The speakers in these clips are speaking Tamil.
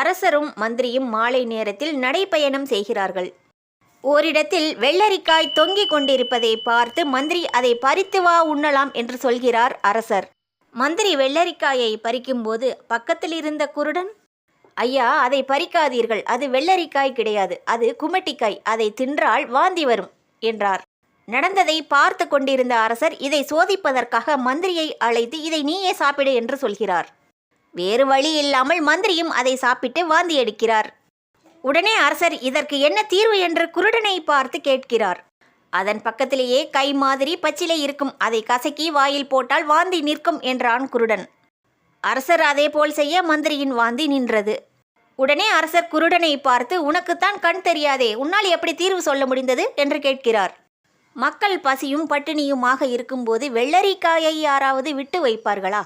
அரசரும் மந்திரியும் மாலை நேரத்தில் நடைப்பயணம் செய்கிறார்கள். ஓரிடத்தில் வெள்ளரிக்காய் தொங்கிக் கொண்டிருப்பதை பார்த்து மந்திரி அதை பறித்து வா உண்ணலாம் என்று சொல்கிறார் அரசர். மந்திரி வெள்ளரிக்காயை பறிக்கும்போது பக்கத்தில் இருந்த குருடன் ஐயா அதை பறிக்காதீர்கள். அது வெள்ளரிக்காய் கிடையாது. அது குமட்டிக்காய். அதை தின்றால் வாந்தி வரும் என்றார். நடந்ததை பார்த்து கொண்டிருந்த அரசர் இதை சோதிப்பதற்காக மந்திரியை அழைத்து இதை நீயே சாப்பிடு என்று சொல்கிறார். வேறு வழி இல்லாமல் மந்திரியும் அதை சாப்பிட்டு வாந்தி எடுக்கிறார். உடனே அரசர் இதற்கு என்ன தீர்வு? என்று குருடனை பார்த்து கேட்கிறார். அதன் பக்கத்திலேயே கை மாதிரி பச்சிலை இருக்கும். அதை கசக்கி வாயில் போட்டால் வாந்தி நிற்கும் என்றான் குருடன். அரசர் அதேபோல் செய்ய மந்திரியின் வாந்தி நின்றது. உடனே அரசர் குருடனை பார்த்து உனக்குத்தான் கண் தெரியாதே உன்னால் எப்படி தீர்வு சொல்ல முடிந்தது? என்று கேட்கிறார். மக்கள் பசியும் பட்டினியுமாக இருக்கும்போது வெள்ளரிக்காயை யாராவது விட்டு வைப்பார்களா?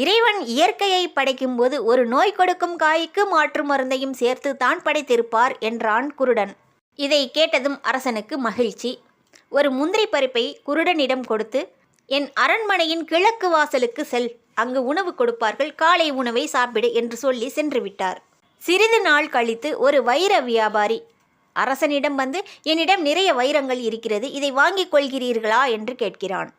இறைவன் இயற்கையை படைக்கும்போது ஒரு நோய் கொடுக்கும் காய்க்கு மாற்று மருந்தையும் சேர்த்து தான் படைத்திருப்பார் என்றான் குருடன். இதை கேட்டதும் அரசனுக்கு மகிழ்ச்சி. ஒரு முந்திரி பருப்பை குருடனிடம் கொடுத்து என் அரண்மனையின் கிழக்கு வாசலுக்கு செல். அங்கு உணவு கொடுப்பார்கள். காலை உணவை சாப்பிடு என்று சொல்லி சென்று விட்டார். சிறிது நாள் கழித்து ஒரு வைர வியாபாரி அரசனிடம் வந்து என்னிடம் நிறைய வைரங்கள் இருக்கிறது. இதை வாங்கிக் கொள்கிறீர்களா? என்று கேட்கிறான்.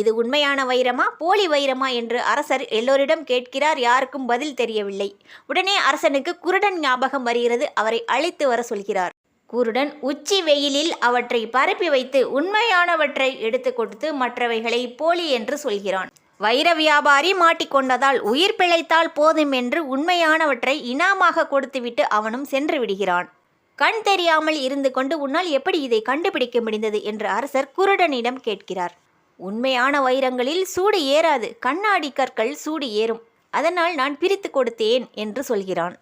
இது உண்மையான வைரமா போலி வைரமா என்று அரசர் எல்லோரிடம் கேட்கிறார் யாருக்கும் பதில் தெரியவில்லை. உடனே அரசனுக்கு குருடன் ஞாபகம் வருகிறது அவரை அழைத்து வர சொல்கிறார். குருடன் உச்சி வெயிலில் அவற்றை பரப்பி வைத்து உண்மையானவற்றை எடுத்து கொடுத்து மற்றவைகளை போலி என்று சொல்கிறான். வைர வியாபாரி மாட்டிக்கொண்டதால் உயிர் பிழைத்தால் போதும் என்று உண்மையானவற்றை இனாமாக கொடுத்துவிட்டு அவனும் சென்று விடுகிறான். கண் தெரியாமல் இருந்து கொண்டு உன்னால் எப்படி இதை கண்டுபிடிக்க முடிந்தது என்று அரசர் குருடனிடம் கேட்கிறார். உண்மையான வைரங்களில் சூடு ஏறாது கண்ணாடி கற்கள் சூடு ஏறும். அதனால் நான் பிரித்து கொடுத்தேன் என்று சொல்கிறான்.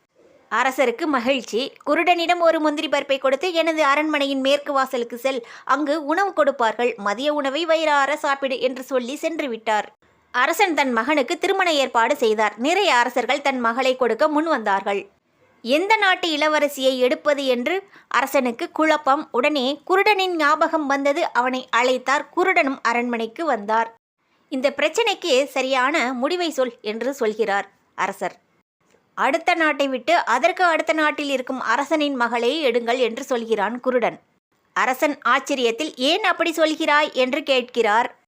அரசருக்கு மகிழ்ச்சி. குருடனிடம் ஒரு முந்திரி பருப்பை கொடுத்து எனது அரண்மனையின் மேற்கு வாசலுக்கு செல். அங்கு உணவு கொடுப்பார்கள். மதிய உணவை வயிறார சாப்பிடு என்று சொல்லி சென்று விட்டார். அரசன் தன் மகனுக்கு திருமண ஏற்பாடு செய்தார். நிறைய அரசர்கள் தன் மகளை கொடுக்க முன் வந்தார்கள். எந்த நாட்டு இளவரசியை எடுப்பது என்று அரசனுக்கு குழப்பம். உடனே குருடனின் ஞாபகம் வந்தது. அவனை அழைத்தார். குருடனும் அரண்மனைக்கு வந்தார். இந்த பிரச்சனைக்கு சரியான முடிவை சொல் என்று சொல்கிறார் அரசர். அடுத்த நாட்டை விட்டு அதற்கு அடுத்த நாட்டில் இருக்கும் அரசனின் மகளை எடுங்கள் என்று சொல்கிறான் குருடன். அரசன் ஆச்சரியத்தில் ஏன் அப்படி சொல்கிறாய்? என்று கேட்கிறார்.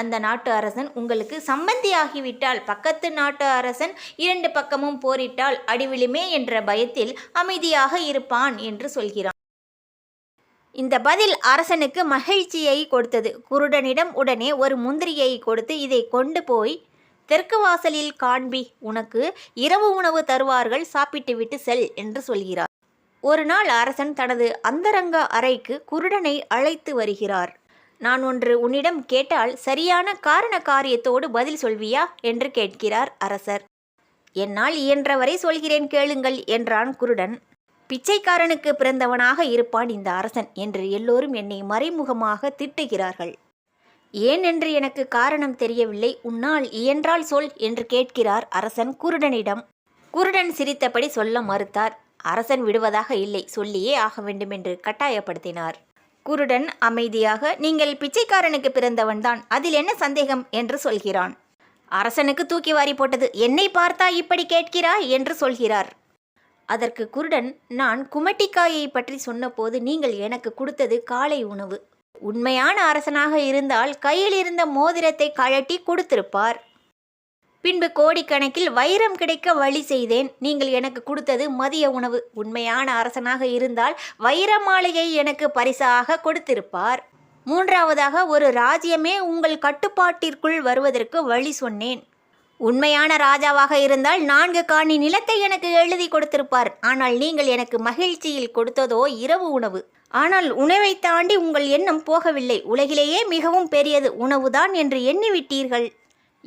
அந்த நாட்டு அரசன் உங்களுக்கு சம்பந்தியாகிவிட்டால் பக்கத்து நாட்டு அரசன் இரண்டு பக்கமும் போரிட்டால் அடிவிழுமே என்ற பயத்தில் அமைதியாக இருப்பான் என்று சொல்கிறான். இந்த பதில் அரசனுக்கு மகிழ்ச்சியை கொடுத்தது. குருடனிடம் உடனே ஒரு முந்திரியை கொடுத்து இதை கொண்டு போய் தெற்கு வாசலில் காண்பி உனக்கு இரவு உணவு தருவார்கள் சாப்பிட்டுவிட்டு செல் என்று சொல்கிறார். ஒரு நாள் அரசன் தனது அந்தரங்க அறைக்கு குருடனை அழைத்து வருகிறார். நான் ஒன்று உன்னிடம் கேட்டால் சரியான காரண காரியத்தோடு பதில் சொல்வியா? என்று கேட்கிறார் அரசர். என்னால் இயன்றவரை சொல்கிறேன் கேளுங்கள் என்றான் குருடன். பிச்சைக்காரனுக்கு பிறந்தவனாக இருப்பான் இந்த அரசன் என்று எல்லோரும் என்னை மறைமுகமாக திட்டுகிறார்கள். ஏன் என்று எனக்கு காரணம் தெரியவில்லை. உன்னால் இயன்றால் சொல் என்று கேட்கிறார் அரசன் குருடனிடம். குருடன் சிரித்தபடி சொல்ல மறுத்தார். அரசன் விடுவதாக இல்லை சொல்லியே ஆக வேண்டும் என்று கட்டாயப்படுத்தினார். குருடன் அமைதியாக நீங்கள் பிச்சைக்காரனுக்கு பிறந்தவன்தான் அதில் என்ன சந்தேகம்? என்று சொல்கிறான். அரசனுக்கு தூக்கி வாரி போட்டது என்னை பார்த்தா இப்படி கேட்கிறாய்? என்று சொல்கிறார். அதற்கு குருடன் நான் குமட்டிக்காயை பற்றி சொன்னபோது நீங்கள் எனக்கு கொடுத்தது காலை உணவு. உண்மையான அரசனாக இருந்தால் கையில் இருந்த மோதிரத்தை கழட்டி கொடுத்திருப்பார். பின்பு கோடிக்கணக்கில் வைரம் கிடைக்க வழி செய்தேன். நீங்கள் எனக்கு கொடுத்தது மதிய உணவு. உண்மையான அரசனாக இருந்தால் வைர மாளிகை எனக்கு பரிசாக கொடுத்திருப்பார். மூன்றாவதாக ஒரு ராஜ்யமே உங்கள் கட்டுப்பாட்டிற்குள் வருவதற்கு வழி சொன்னேன். உண்மையான ராஜாவாக இருந்தால் நான்கு காணி நிலத்தை எனக்கு எழுதி கொடுத்திருப்பார். ஆனால் நீங்கள் எனக்கு மகிழ்ச்சியில் கொடுத்ததோ இரவு உணவு. ஆனால் உணவை தாண்டி உங்கள் எண்ணம் போகவில்லை. உலகிலேயே மிகவும் பெரியது உணவுதான் என்று எண்ணிவிட்டீர்கள்.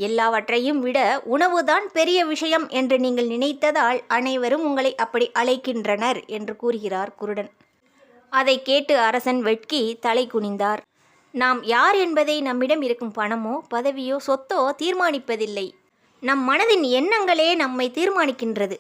எல்லாவற்றையும் விட உணவுதான் பெரிய விஷயம் என்று நீங்கள் நினைத்ததால் அனைவரும் உங்களை அப்படி அழைக்கின்றனர் என்று கூறுகிறார் குருடன். அதை கேட்டு அரசன் வெட்கி தலை குனிந்தார். நாம் யார் என்பதை நம்மிடம் இருக்கும் பணமோ பதவியோ சொத்தோ தீர்மானிப்பதில்லை. நம் மனதின் எண்ணங்களே நம்மை தீர்மானிக்கின்றது.